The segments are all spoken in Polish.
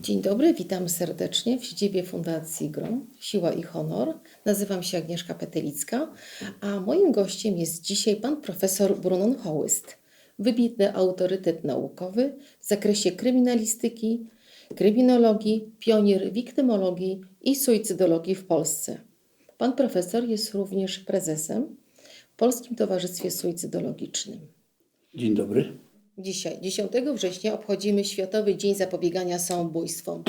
Dzień dobry, witam serdecznie w siedzibie Fundacji GROM Siła i Honor. Nazywam się Agnieszka Petelicka, a moim gościem jest dzisiaj pan profesor Brunon Hołyst, wybitny autorytet naukowy w zakresie kryminalistyki, kryminologii, pionier wiktymologii i suicydologii w Polsce. Pan profesor jest również prezesem w Polskim Towarzystwie Suicydologicznym. Dzień dobry. Dzisiaj, 10 września, obchodzimy Światowy Dzień Zapobiegania Samobójstwom.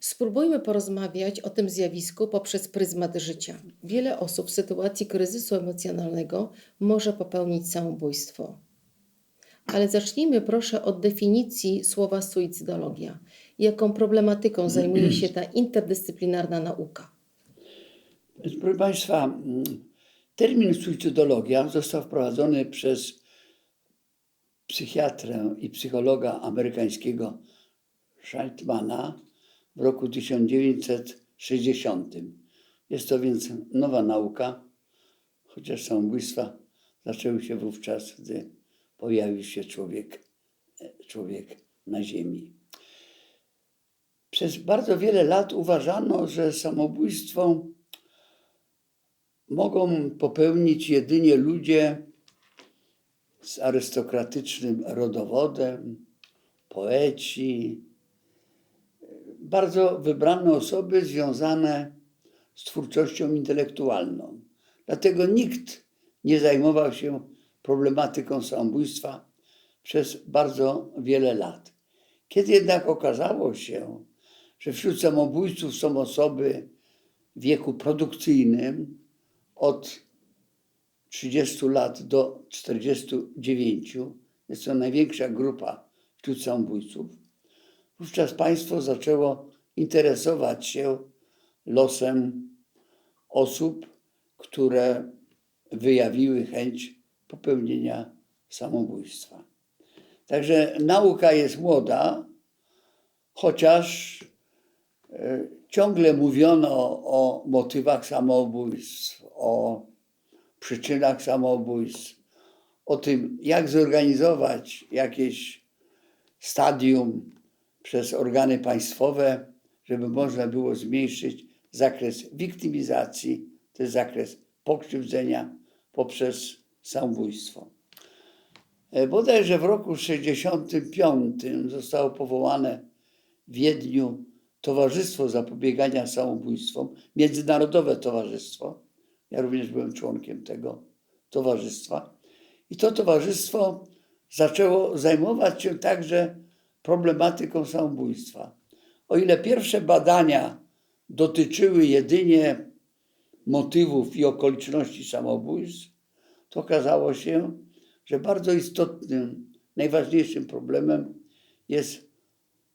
Spróbujmy porozmawiać o tym zjawisku poprzez pryzmat życia. Wiele osób w sytuacji kryzysu emocjonalnego może popełnić samobójstwo. Ale zacznijmy proszę od definicji słowa suicydologia. Jaką problematyką zajmuje się ta interdyscyplinarna nauka? Proszę Państwa, termin suicydologia został wprowadzony przez psychiatrę i psychologa amerykańskiego Scheitmana w roku 1960. Jest to więc nowa nauka, chociaż samobójstwa zaczęły się wówczas, gdy pojawił się człowiek, człowiek na Ziemi. Przez bardzo wiele lat uważano, że samobójstwo mogą popełnić jedynie ludzie z arystokratycznym rodowodem, poeci, bardzo wybrane osoby związane z twórczością intelektualną. Dlatego nikt nie zajmował się problematyką samobójstwa przez bardzo wiele lat. Kiedy jednak okazało się, że wśród samobójców są osoby w wieku produkcyjnym od 30 lat do 49, jest to największa grupa wśród samobójców, wówczas państwo zaczęło interesować się losem osób, które wyjawiły chęć popełnienia samobójstwa. Także nauka jest młoda, chociaż e, ciągle mówiono o motywach samobójstw, o przyczynach samobójstw, o tym, jak zorganizować jakieś stadium przez organy państwowe, żeby można było zmniejszyć zakres wiktymizacji, to jest zakres pokrzywdzenia poprzez samobójstwo. E, Bodajże w roku 65 zostało powołane w Wiedniu Towarzystwo Zapobiegania Samobójstwom, Międzynarodowe Towarzystwo. Ja również byłem członkiem tego towarzystwa. I to towarzystwo zaczęło zajmować się także problematyką samobójstwa. O ile pierwsze badania dotyczyły jedynie motywów i okoliczności samobójstw, to okazało się, że bardzo istotnym, najważniejszym problemem jest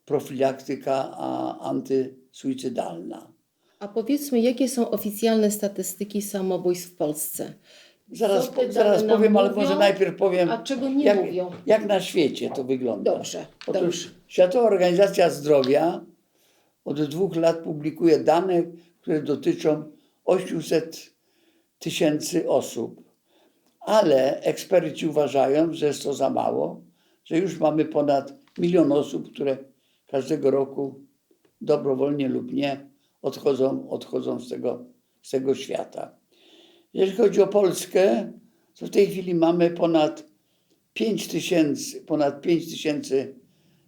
profilaktyka antysuicydalna. A powiedzmy, jakie są oficjalne statystyki samobójstw w Polsce? Zaraz, po, zaraz powiem, ale mówią, może najpierw powiem, A czego nie jak, mówią? jak na świecie to wygląda. Dobrze, Otóż dobrze. Światowa Organizacja Zdrowia od dwóch lat publikuje dane, które dotyczą 800 tysięcy osób, ale eksperci uważają, że jest to za mało, że już mamy ponad milion osób, które każdego roku dobrowolnie lub nie odchodzą, odchodzą z, tego, z tego świata. Jeżeli chodzi o Polskę, to w tej chwili mamy ponad 5 tysięcy, ponad 5 tysięcy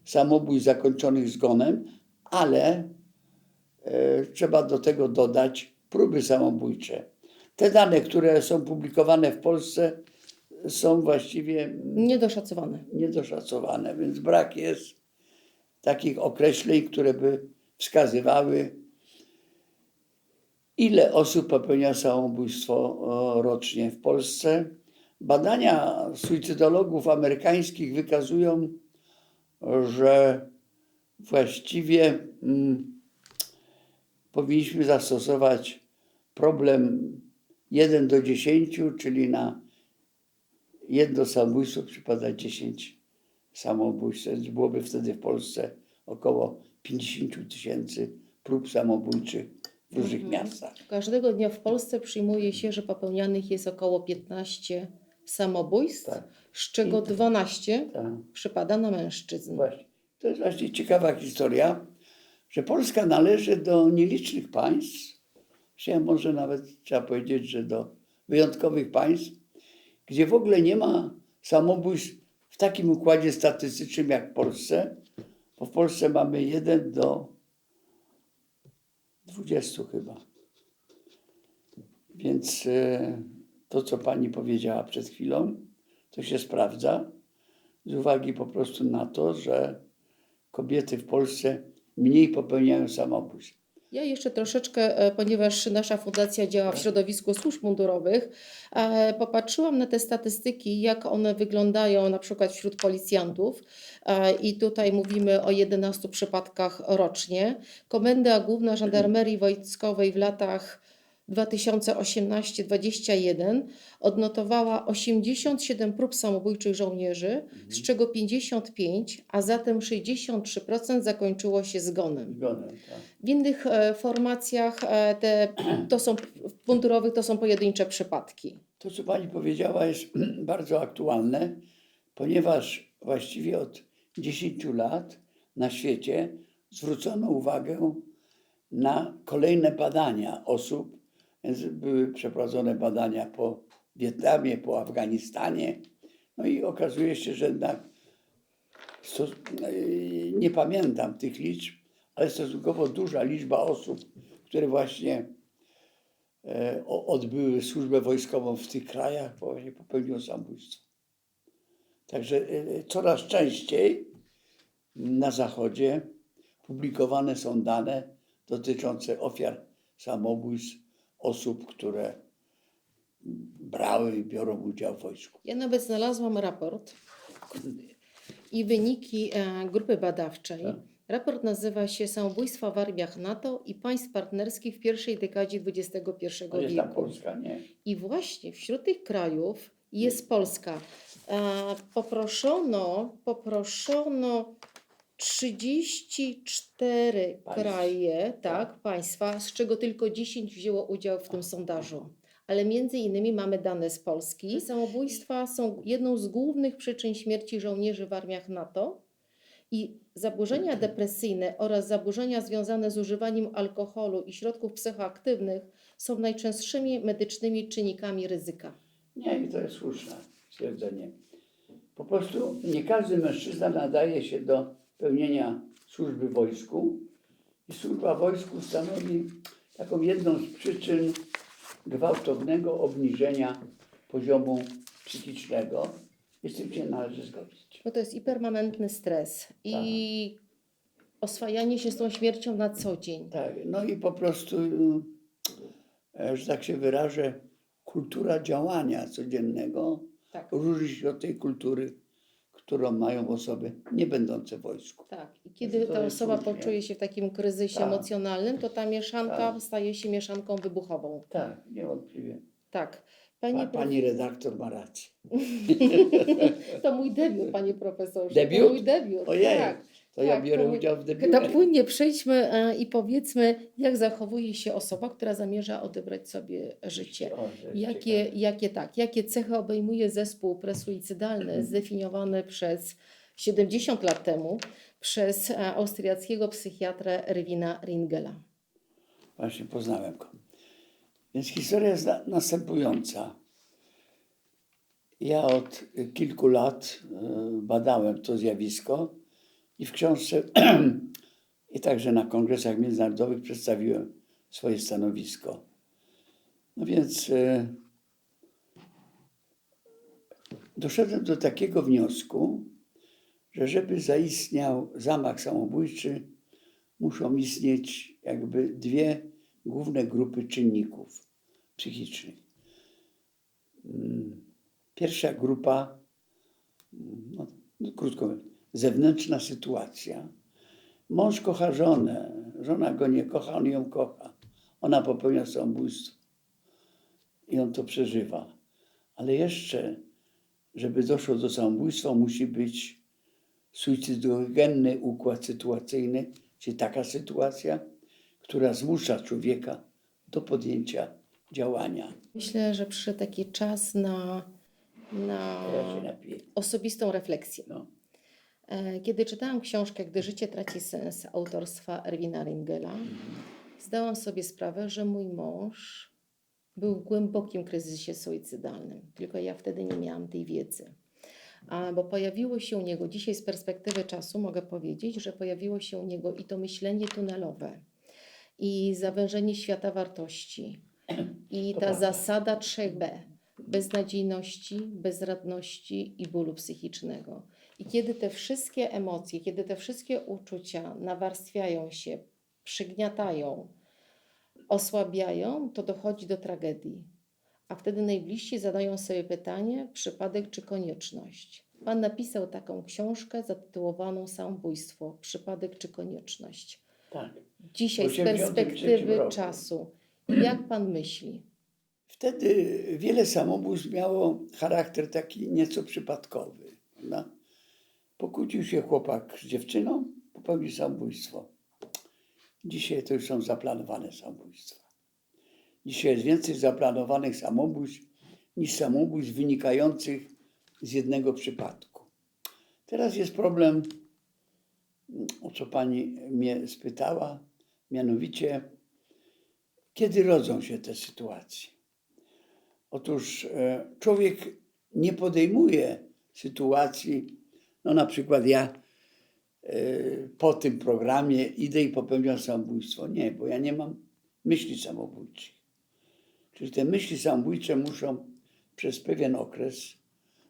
samobójstw zakończonych zgonem, ale e, trzeba do tego dodać próby samobójcze. Te dane, które są publikowane w Polsce, są właściwie Niedoszacowane. niedoszacowane, więc brak jest takich określeń, które by wskazywały, ile osób popełnia samobójstwo o, rocznie w Polsce. Badania suicydologów amerykańskich wykazują, że właściwie mm, powinniśmy zastosować problem 1 do 10, czyli na jedno samobójstwo przypada 10 samobójstw. Byłoby wtedy w Polsce około 50 tysięcy prób samobójczych w różnych miastach. Każdego dnia w Polsce przyjmuje się, że popełnianych jest około 15 samobójstw, Tak. z czego 12 Tak. przypada na mężczyzn. Właśnie. To jest właśnie ciekawa historia, że Polska należy do nielicznych państw, się może nawet trzeba powiedzieć, że do wyjątkowych państw, gdzie w ogóle nie ma samobójstw w takim układzie statystycznym jak w Polsce, bo w Polsce mamy 1 do 20 chyba. Więc e, to, co pani powiedziała przed chwilą, to się sprawdza z uwagi po prostu na to, że kobiety w Polsce mniej popełniają samobójstw. Ja jeszcze troszeczkę, e, ponieważ nasza fundacja działa w środowisku służb mundurowych, e, popatrzyłam na te statystyki, jak one wyglądają na przykład wśród policjantów. E, I tutaj mówimy o 11 przypadkach rocznie. Komenda Główna Żandarmerii Wojskowej w latach 2018-2021 odnotowała 87 prób samobójczych żołnierzy, z czego 55, a zatem 63% zakończyło się zgonem. Zgonem, tak. W innych e, formacjach e, te, to są, w mundurowych to są pojedyncze przypadki. To, co pani powiedziała, jest bardzo aktualne, ponieważ właściwie od 10 lat na świecie zwrócono uwagę na kolejne badania osób. Więc były przeprowadzone badania po Wietnamie, po Afganistanie. No i okazuje się, że jednak yy, nie pamiętam tych liczb, ale stosunkowo duża liczba osób, które właśnie e, odbyły służbę wojskową w tych krajach, właśnie popełniło samobójstwo. Także e, coraz częściej na Zachodzie publikowane są dane dotyczące ofiar samobójstw osób, które brały i biorą udział w wojsku. Ja nawet znalazłam raport i wyniki e, grupy badawczej. Tak. Raport nazywa się Samobójstwa w armiach NATO i państw partnerskich w pierwszej dekadzie XXI To jest ta wieku. Polska, nie? I właśnie wśród tych krajów jest Polska. E, poproszono, poproszono 34 Państw. kraje, tak, państwa, z czego tylko 10 wzięło udział w tym sondażu. Ale między innymi mamy dane z Polski. Samobójstwa są jedną z głównych przyczyn śmierci żołnierzy w armiach NATO. I zaburzenia depresyjne oraz zaburzenia związane z używaniem alkoholu i środków psychoaktywnych są najczęstszymi medycznymi czynnikami ryzyka. Nie, i to jest słuszne stwierdzenie. Po prostu nie każdy mężczyzna nadaje się do pełnienia służby wojsku. I służba wojsku stanowi taką jedną z przyczyn gwałtownego obniżenia poziomu psychicznego. I z tym się należy zgodzić. Bo to jest i permanentny stres, i oswajanie się z tą śmiercią na co dzień. Tak, no i po prostu, e, że tak się wyrażę, kultura działania codziennego Tak, różni się od tej kultury, którą mają osoby nie będące w wojsku. tak. I kiedy To ta jest osoba słusznie. poczuje się w takim kryzysie Tak. emocjonalnym, to ta mieszanka Tak. staje się mieszanką wybuchową. Tak, niewątpliwie. Tak. Pa, Panie pani redaktor ma rację. To mój debiut, panie profesorze. Debiut? To mój debiut. Ojej, Tak. To ja Tak, biorę to udział w debiucie. To płynnie przejdźmy e, i powiedzmy, jak zachowuje się osoba, która zamierza odebrać sobie życie. O, Jakie, ciekawe. jakie tak, jakie cechy obejmuje zespół presuicydalny zdefiniowany przez 70 lat temu przez e, austriackiego psychiatrę Rywina Ringela. Właśnie poznałem go. Więc historia jest na, następująca. Ja od kilku lat y, badałem to zjawisko i w książce i także na kongresach międzynarodowych przedstawiłem swoje stanowisko. No więc y, doszedłem do takiego wniosku, że żeby zaistniał zamach samobójczy, muszą istnieć jakby dwie główne grupy czynników psychicznych. Mm, Pierwsza grupa, mm, no, no, krótko mówiąc, zewnętrzna sytuacja. Mąż kocha żonę, żona go nie kocha, on ją kocha. Ona popełnia samobójstwo i on to przeżywa. Ale jeszcze, żeby doszło do samobójstwa, musi być suicydogenny układ sytuacyjny, czyli taka sytuacja, która zmusza człowieka do podjęcia działania. Myślę, że przyszedł taki czas na, na Ja osobistą refleksję. No. E, Kiedy czytałam książkę Gdy życie traci sens autorstwa Erwina Ringela, zdałam sobie sprawę, że mój mąż był w głębokim kryzysie suicydalnym. Tylko ja wtedy nie miałam tej wiedzy. A, bo pojawiło się u niego, dzisiaj z perspektywy czasu mogę powiedzieć, że pojawiło się u niego i to myślenie tunelowe, i zawężenie świata wartości, i ta zasada 3B beznadziejności, bezradności i bólu psychicznego. I kiedy te wszystkie emocje, kiedy te wszystkie uczucia nawarstwiają się, przygniatają, osłabiają, to dochodzi do tragedii. A wtedy najbliżsi zadają sobie pytanie: przypadek czy konieczność? Pan napisał taką książkę zatytułowaną Samobójstwo przypadek czy konieczność. Tak. Dzisiaj, z 83 perspektywy roku. czasu, jak pan myśli? Wtedy wiele samobójstw miało charakter taki nieco przypadkowy. Prawda? Pokłócił się chłopak z dziewczyną, popełnił samobójstwo. Dzisiaj to już są zaplanowane samobójstwa. Dzisiaj jest więcej zaplanowanych samobójstw niż samobójstw wynikających z jednego przypadku. Teraz jest problem, o co pani mnie spytała, mianowicie, kiedy rodzą się te sytuacje. Otóż e, człowiek nie podejmuje sytuacji, no na przykład ja e, po tym programie idę i popełniam samobójstwo. Nie, bo ja nie mam myśli samobójczych. Czyli te myśli samobójcze muszą przez pewien okres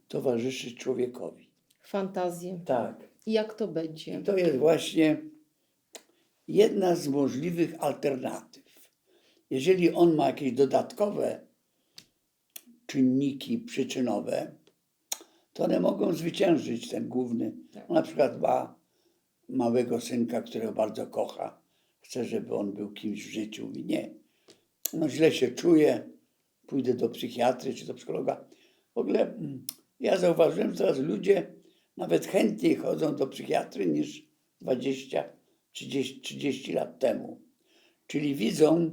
towarzyszyć człowiekowi. Fantazję. Tak. I jak to będzie? I to jest właśnie jedna z możliwych alternatyw. Jeżeli on ma jakieś dodatkowe czynniki przyczynowe, to one mogą zwyciężyć ten główny. Tak. Na przykład ma małego synka, którego bardzo kocha, chce, żeby on był kimś w życiu. Mówi nie, no źle się czuje, pójdę do psychiatry czy do psychologa. W ogóle mm, ja zauważyłem, że teraz ludzie nawet chętniej chodzą do psychiatry niż 20, 30, 30 lat temu. Czyli widzą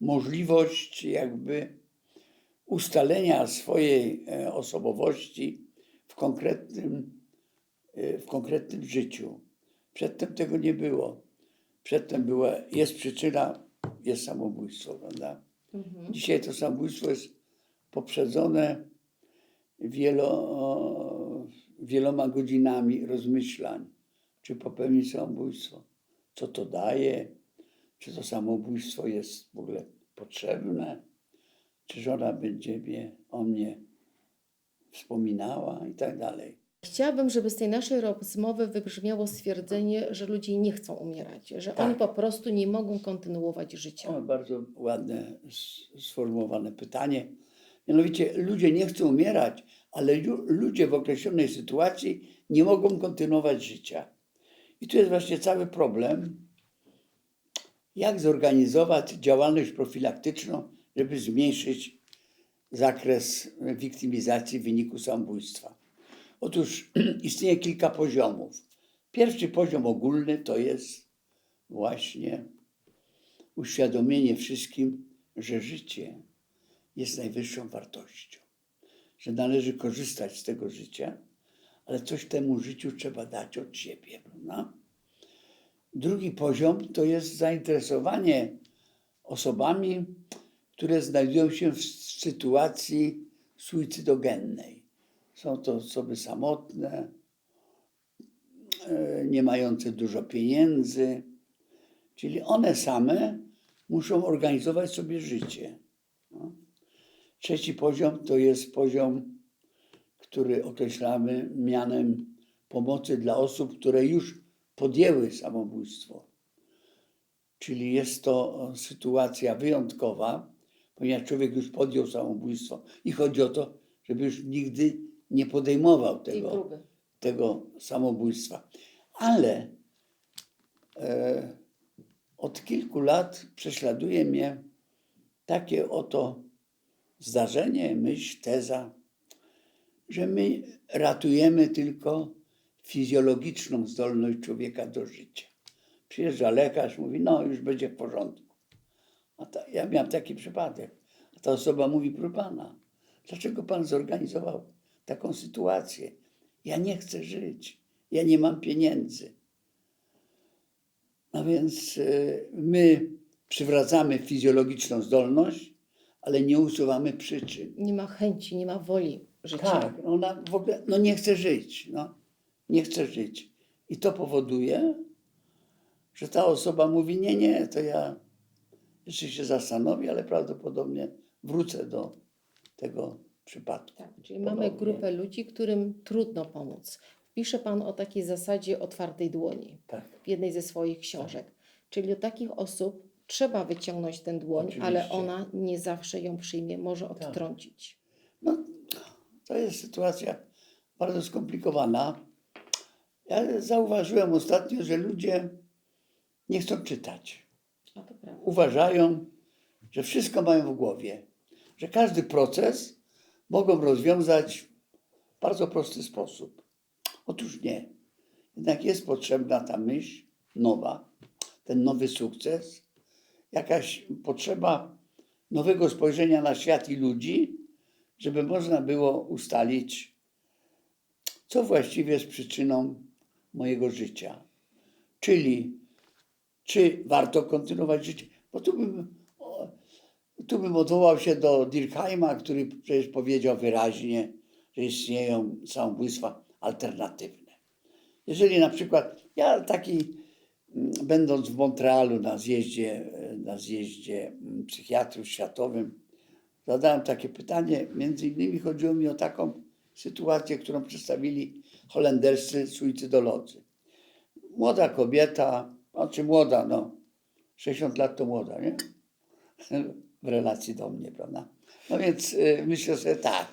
możliwość jakby ustalenia swojej e, osobowości w konkretnym, e, w konkretnym życiu. Przedtem tego nie było. Przedtem była, jest przyczyna, jest samobójstwo, prawda? Mhm. Dzisiaj to samobójstwo jest poprzedzone wielo, wieloma godzinami rozmyślań, czy popełnić samobójstwo, co to daje, czy to samobójstwo jest w ogóle potrzebne, czy żona będzie mnie, o mnie wspominała i tak dalej. Chciałabym, żeby z tej naszej rozmowy wybrzmiało stwierdzenie, że ludzie nie chcą umierać, że Tak. oni po prostu nie mogą kontynuować życia. O, bardzo ładne sformułowane pytanie. Mianowicie ludzie nie chcą umierać, ale lu- ludzie w określonej sytuacji nie mogą kontynuować życia. I tu jest właśnie cały problem, jak zorganizować działalność profilaktyczną, żeby zmniejszyć zakres wiktymizacji w wyniku samobójstwa. Otóż istnieje kilka poziomów. Pierwszy poziom ogólny to jest właśnie uświadomienie wszystkim, że życie jest najwyższą wartością, że należy korzystać z tego życia, ale coś temu życiu trzeba dać od siebie. Drugi poziom to jest zainteresowanie osobami, które znajdują się w sytuacji suicydogennej. Są to osoby samotne, e, nie mające dużo pieniędzy, Czyli one same muszą organizować sobie życie. No. Trzeci poziom to jest poziom, który określamy mianem pomocy dla osób, które już podjęły samobójstwo. Czyli jest to sytuacja wyjątkowa, ponieważ człowiek już podjął samobójstwo i chodzi o to, żeby już nigdy nie podejmował tego tego samobójstwa. Ale e, od kilku lat prześladuje mnie takie oto zdarzenie, myśl, teza, że my ratujemy tylko fizjologiczną zdolność człowieka do życia. Przyjeżdża lekarz, mówi, no już będzie w porządku. A ta, ja miałem taki przypadek. A ta osoba mówi, proszę pana, dlaczego pan zorganizował taką sytuację? Ja nie chcę żyć. Ja nie mam pieniędzy. No więc y, my przywracamy fizjologiczną zdolność, ale nie usuwamy przyczyn. Nie ma chęci, nie ma woli życia. Tak, ona w ogóle no nie chce żyć. No. Nie chce żyć. I to powoduje, że ta osoba mówi: Nie, nie, to ja jeszcze się zastanowię, ale prawdopodobnie wrócę do tego przypadku. Tak, czyli mamy grupę ludzi, którym trudno pomóc. Pisze Pan o takiej zasadzie otwartej dłoni Tak. w jednej ze swoich książek. Czyli do takich osób trzeba wyciągnąć tę dłoń, ale Oczywiście. Tak. ona nie zawsze ją przyjmie, może odtrącić. No, to jest sytuacja bardzo skomplikowana. Ja zauważyłem ostatnio, że ludzie nie chcą czytać. Prawda. uważają, że wszystko mają w głowie, że każdy proces mogą rozwiązać w bardzo prosty sposób. Otóż nie. Jednak jest potrzebna ta myśl nowa, ten nowy sukces, jakaś potrzeba nowego spojrzenia na świat i ludzi, żeby można było ustalić, co właściwie jest przyczyną mojego życia. Czyli czy warto kontynuować życie. Bo tu bym, tu bym odwołał się do Dirkheima, który przecież powiedział wyraźnie, że istnieją samobójstwa alternatywne. Jeżeli na przykład ja taki, mm, będąc w Montrealu na zjeździe, e, na zjeździe mm, psychiatrów światowym, zadałem takie pytanie. Między innymi chodziło mi o taką sytuację, którą przedstawili holenderscy suicydolodzy młoda kobieta, znaczy młoda, no, 60 lat to młoda, nie? W relacji do mnie, prawda? No więc y, myślę sobie tak.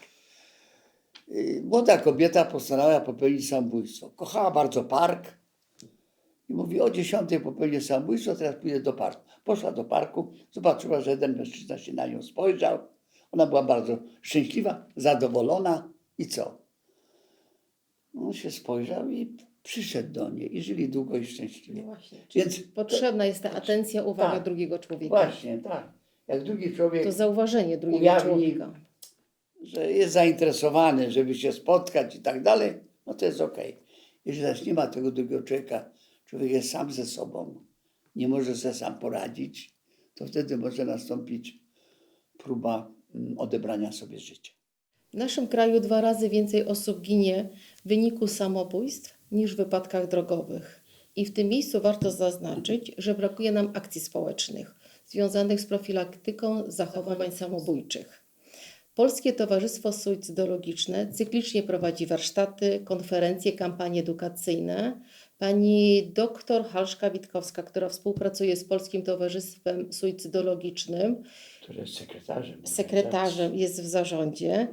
Y, młoda kobieta postanowiła popełnić samobójstwo. Kochała bardzo park i mówi, o 10 popełnię samobójstwo, teraz pójdę do parku. Poszła do parku, zobaczyła, że jeden mężczyzna się na nią spojrzał. Ona była bardzo szczęśliwa, zadowolona i co? On się spojrzał i przyszedł do niej i żyli długo i No szczęśliwie. właśnie. Czyli Więc potrzebna jest ta atencja, uwaga Tak. drugiego człowieka. właśnie, tak. Jak drugi człowiek, To zauważenie drugiego Ujawni- człowieka. że jest zainteresowany, żeby się spotkać i tak dalej, no to jest okej. Jeżeli zaś nie ma tego drugiego człowieka, człowiek jest sam ze sobą, nie może sobie sam poradzić, to wtedy może nastąpić próba mm, odebrania sobie życia. W naszym kraju dwa razy więcej osób ginie w wyniku samobójstw niż w wypadkach drogowych. I w tym miejscu warto zaznaczyć, że brakuje nam akcji społecznych związanych z profilaktyką zachowań samobójczych. Polskie Towarzystwo Suicydologiczne cyklicznie prowadzi warsztaty, konferencje, kampanie edukacyjne. Pani doktor Halszka Witkowska, która współpracuje z Polskim Towarzystwem Suicydologicznym, Który jest sekretarzem. sekretarzem jest w zarządzie,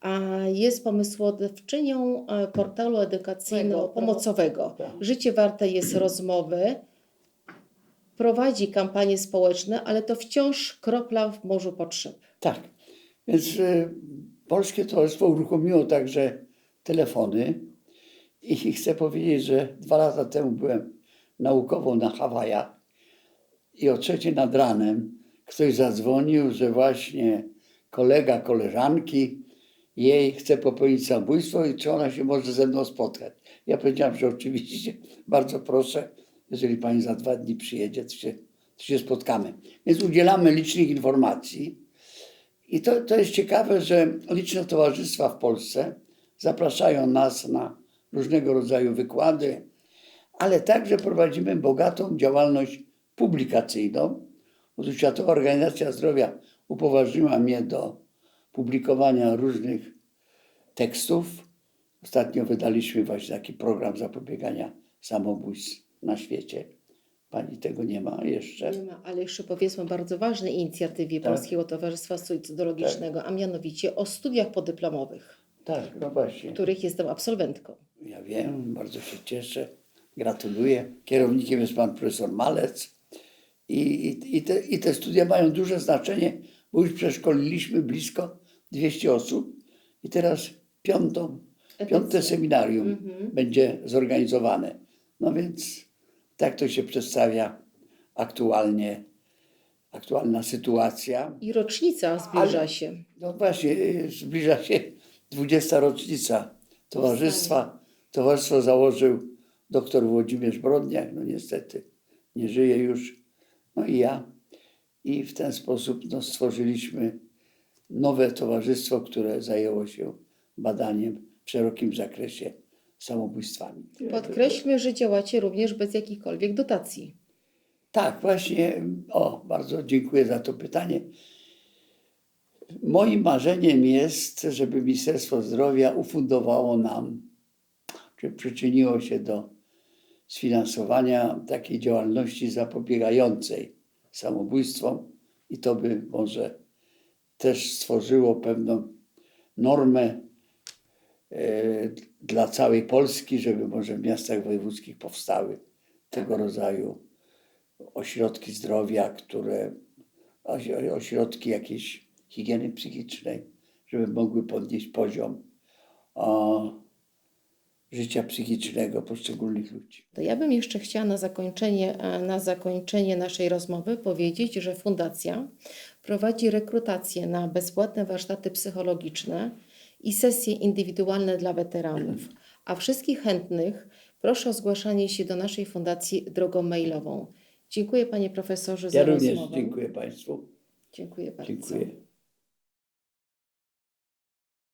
a jest pomysłodawczynią e, portalu edukacyjno-pomocowego. Tak. Życie warte jest rozmowy. Prowadzi kampanie społeczne, ale to wciąż kropla w morzu potrzeb. Tak. Więc y, Polskie Towarzystwo uruchomiło także telefony i chcę powiedzieć, że dwa lata temu byłem naukowo na Hawajach i o trzeciej nad ranem ktoś zadzwonił, że właśnie kolega koleżanki jej chce popełnić samobójstwo i czy ona się może ze mną spotkać. Ja powiedziałem, że oczywiście, bardzo proszę, jeżeli pani za dwa dni przyjedzie, to się, to się spotkamy. Więc udzielamy licznych informacji. I to, to jest ciekawe, że liczne towarzystwa w Polsce zapraszają nas na różnego rodzaju wykłady, ale także prowadzimy bogatą działalność publikacyjną. Otóż Światowa Organizacja Zdrowia upoważniła mnie do publikowania różnych tekstów. Ostatnio wydaliśmy właśnie taki program zapobiegania samobójstw na świecie. Pani tego nie ma jeszcze. Nie ma, ale jeszcze powiedzmy o bardzo ważnej inicjatywie Tak. Polskiego Towarzystwa Suicydologicznego, a mianowicie o studiach podyplomowych, Tak, no właśnie. których jestem absolwentką. Ja wiem, bardzo się cieszę. Gratuluję. Kierownikiem jest pan profesor Malec. I, i, i, te, I te studia mają duże znaczenie, bo już przeszkoliliśmy blisko 200 osób i teraz piątą, piąte seminarium Mhm. będzie zorganizowane. No więc tak to się przedstawia aktualnie, aktualna sytuacja. I rocznica zbliża Ale- się. No właśnie, zbliża się 20. rocznica Towarzystwa Towarzystwo założył dr Włodzimierz Brodniak, no niestety nie żyje już, no i ja. I w ten sposób no, stworzyliśmy nowe towarzystwo, które zajęło się badaniem w szerokim zakresie samobójstwami. Podkreślmy, że działacie również bez jakichkolwiek dotacji. Tak, właśnie. O, bardzo dziękuję za to pytanie. Moim marzeniem jest, żeby Ministerstwo Zdrowia ufundowało nam, czy przyczyniło się do sfinansowania takiej działalności zapobiegającej samobójstwom i to by może też stworzyło pewną normę e, dla całej Polski, żeby może w miastach wojewódzkich powstały tego rodzaju ośrodki zdrowia, które, ośrodki jakiejś higieny psychicznej, żeby mogły podnieść poziom o, życia psychicznego poszczególnych ludzi. To ja bym jeszcze chciała na zakończenie, e, na zakończenie naszej rozmowy powiedzieć, że Fundacja prowadzi rekrutację na bezpłatne warsztaty psychologiczne i sesje indywidualne dla weteranów. A wszystkich chętnych proszę o zgłaszanie się do naszej fundacji drogą mailową. Dziękuję panie profesorze za Ja również rozmowę. dziękuję Państwu. Dziękuję bardzo. Dziękuję.